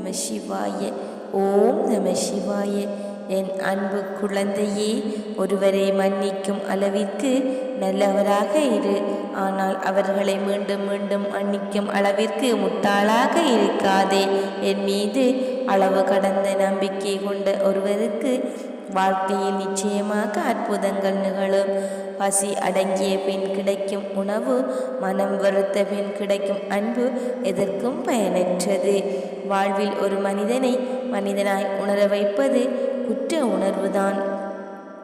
நம சிவாய. ஓம் நம சிவாய. என் அன்பு குழந்தையே ஒருவரை மன்னிக்கும் அளவிற்கு நல்லவராக இரு. ஆனால் அவர்களை மீண்டும் மீண்டும் மன்னிக்கும் அளவிற்கு முட்டாளாக இருக்காதே. என் மீது அளவு கடந்த நம்பிக்கை கொண்ட ஒருவருக்கு வாழ்க்கையில் நிச்சயமாக அற்புதங்கள் நிகழும். பசி அடங்கிய பின் கிடைக்கும் உணவு மனம் வெறுத்த பின் கிடைக்கும் அன்பு எதற்கும் பயனற்றது. வாழ்வில் ஒரு மனிதனை மனிதனாய் உணர வைப்பது குற்ற உணர்வுதான்.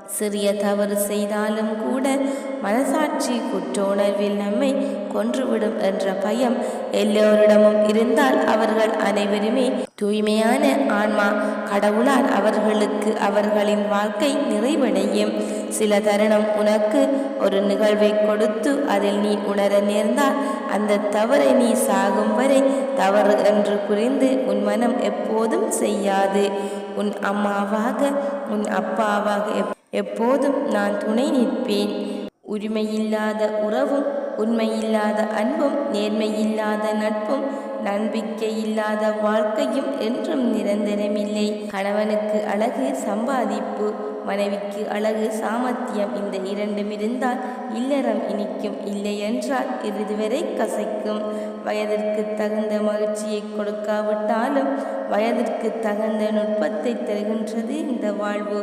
சிறிய தவறு செய்தாலும் கூட மனசாட்சி குற்ற உணர்வில் நம்மை கொன்றுவிடும் என்ற பயம் எல்லோரிடமும் இருந்தால் அவர்கள் அனைவருமே தூய்மையான ஆன்மா கடவுளால் அவர்களுக்கு அவர்களின் வாழ்க்கை நிறைவடையும். சில தருணம் உனக்கு ஒரு நிகழ்வை கொடுத்து அதில் நீ உணர நேர்ந்தால் அந்த தவறை நீ சாகும் வரை தவறு என்று புரிந்து உன் மனம் எப்போதும் செய்யாது. உன் அம்மாவாக உன் அப்பாவாக எப்- எப்போதும் நான் துணை நிற்பேன். உரிமையில்லாத உறவும் உண்மையில்லாத அன்பும் நேர்மையில்லாத நட்பும் நம்பிக்கையில்லாத வாழ்க்கையும் என்றும் நிரந்தரமில்லை. கணவனுக்கு அழகு சம்பாதிப்பு மனைவிக்கு அழகு சாமர்த்தியம் இந்த இரண்டும் இருந்தால் இல்லறம் இனிக்கும் இல்லையென்றால் இறுதி வரை கசைக்கும். வயதிற்கு தகுந்த மகிழ்ச்சியை கொடுக்காவிட்டாலும் வயதிற்கு தகுந்த நுட்பத்தை தருகின்றது இந்த வாழ்வு.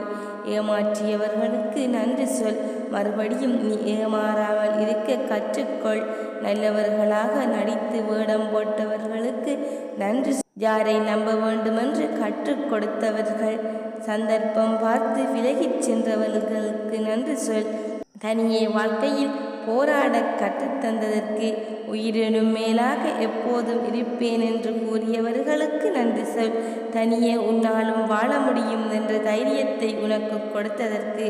ஏமாற்றியவர்களுக்கு நன்றி சொல். மறுபடியும் நீ ஏமாறாமல் இருக்க கற்றுக்கொள். நல்லவர்களாக நடித்து வேடம் போட்டவர்களுக்கு நன்றி யாரை நம்ப வேண்டுமென்று கற்றுக் கொடுத்தவர்கள் சந்தர்ப்பம் பார்த்து விலகிச் சென்றவர்களுக்கு நன்றி சொல். தனியே வாழ்க்கையில் போராட கற்றுத்தந்ததற்கு உயிரினும் மேலாக எப்போதும் இருப்பேன் என்று கூறியவர்களுக்கு நன்றி சொல். தனியே உன்னாலும் வாழ முடியும் என்ற தைரியத்தை உனக்கு கொடுத்ததற்கு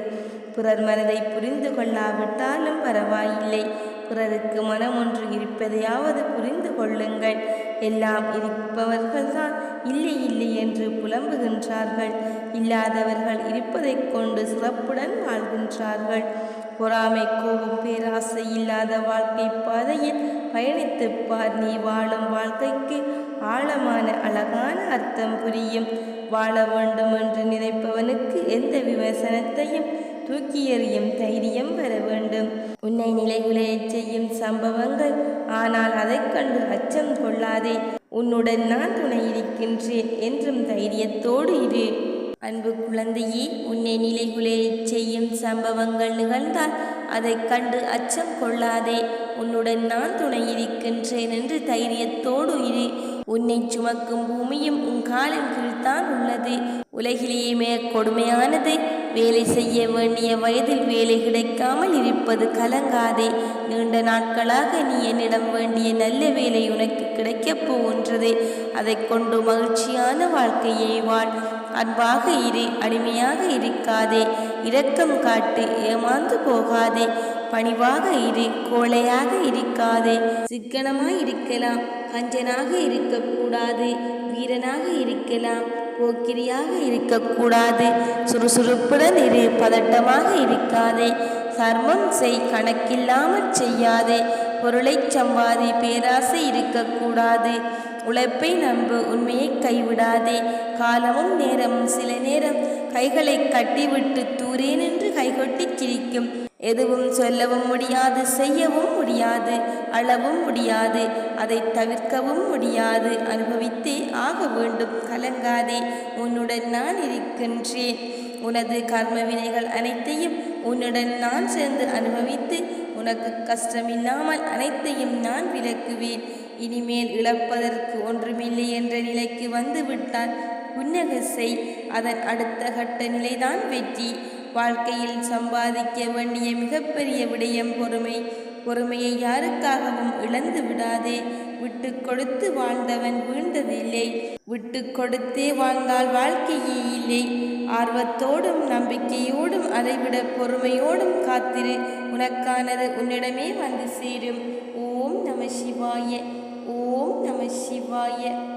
பிறர் மனதை புரிந்து கொள்ளாவிட்டாலும் பரவாயில்லை. பிறருக்கு மனம் ஒன்று இருப்பதையாவது புரிந்து கொள்ளுங்கள். எல்லாம் இருப்பவர்கள்தான் இல்லை இல்லை என்று புலம்புகின்றார்கள். இல்லாதவர்கள் இருப்பதைக் கொண்டு சிறப்புடன் வாழ்கின்றார்கள். பொறாமை கோபம் பேராசை இல்லாத வாழ்க்கை பாதையில் பயணித்துப் பார் நீ வாழும் வாழ்க்கைக்கு ஆழமான அழகான அர்த்தம் புரியும். வாழ வேண்டும் என்று நினைப்பவனுக்கு எந்த விமர்சனத்தையும் தூக்கி எறியும் தைரியம் பெற வேண்டும். உன்னை நிலைகுலையச் செய்யும் சம்பவங்கள் ஆனால் அதைக் கண்டு அச்சம் கொள்ளாதே. உன்னுடன் நான் துணை இருக்கின்றேன் என்றும் தைரியத்தோடு இரு. அன்பு குழந்தையே உன்னை நிலைகுலையச் செய்யும் சம்பவங்கள் நிகழ்ந்தால் அதைக் கண்டு அச்சம் கொள்ளாதே. உன்னுடன் நான் துணை இருக்கின்றேன் என்று தைரியத்தோடு இரு. உன்னை சுமக்கும் பூமியும் உன் காலின் கீழ்தான் உள்ளது. உலகிலேயே மிக கொடுமையானது வேலை செய்ய வேண்டிய வயதில் வேலை கிடைக்காமல் இருப்பது கலங்காதே. நீண்ட நாட்களாக நீ என்னிடம் வேண்டிய நல்ல வேலை உனக்கு கிடைக்கப் போகின்றது. அதைக் கொண்டு மகிழ்ச்சியான வாழ்க்கையை வாழ் அன்பாக இரு அடிமையாக இருக்காதே. இரக்கம் காட்டு ஏமாந்து போகாதே. பணிவாக இரு கோழையாக இருக்காதே. சிக்கனமாய் இருக்கலாம் கஞ்சனாக இருக்கக்கூடாது வீரனாக இருக்கலாம் போக்கிரியாக இருக்கக்கூடாது. சுறுசுறுப்புடன் இரு பதட்டமாக இருக்காதே. சர்மம் செய் கணக்கில்லாமல் செய்யாதே. பொருளைச் சம்பாதி பேராசை இருக்கக்கூடாது. உழைப்பை நம்பு உண்மையை கைவிடாதே. காலமும் நேரமும் சில நேரம் கைகளை கட்டிவிட்டு தூரே நின்று கைகொட்டி சிரிக்கும். எதுவும் சொல்லவும் முடியாது செய்யவும் முடியாது அளவும் முடியாது அதை தவிர்க்கவும் முடியாது. அனுபவித்தே ஆக வேண்டும். கலங்காதே உன்னுடன் நான் இருக்கின்றேன். உனது கர்ம வினைகள் அனைத்தையும் உன்னுடன் நான் சேர்ந்து அனுபவித்து உனக்கு கஷ்டமில்லாமல் அனைத்தையும் நான் விளக்குவேன். இனிமேல் இழப்பதற்கு ஒன்றுமில்லை என்ற நிலைக்கு வந்துவிட்டால் புன்னகை செய். அதன் அடுத்த கட்ட நிலைதான் வெற்றி. வாழ்க்கையில் சம்பாதிக்க வேண்டிய மிகப்பெரிய விடயம் பொறுமை. பொறுமையை யாருக்காகவும் இழந்து விடாதே. விட்டு கொடுத்து வாழ்ந்தவன் வீழ்ந்ததில்லை. விட்டு கொடுத்தே வாழ்ந்தால் வாழ்க்கையே இல்லை. ஆர்வத்தோடும் நம்பிக்கையோடும் அதைவிட பொறுமையோடும் காத்திரு. உனக்கானது உன்னிடமே வந்து சேரும். ஓம் நம சிவாய. ஓம் நம சிவாய.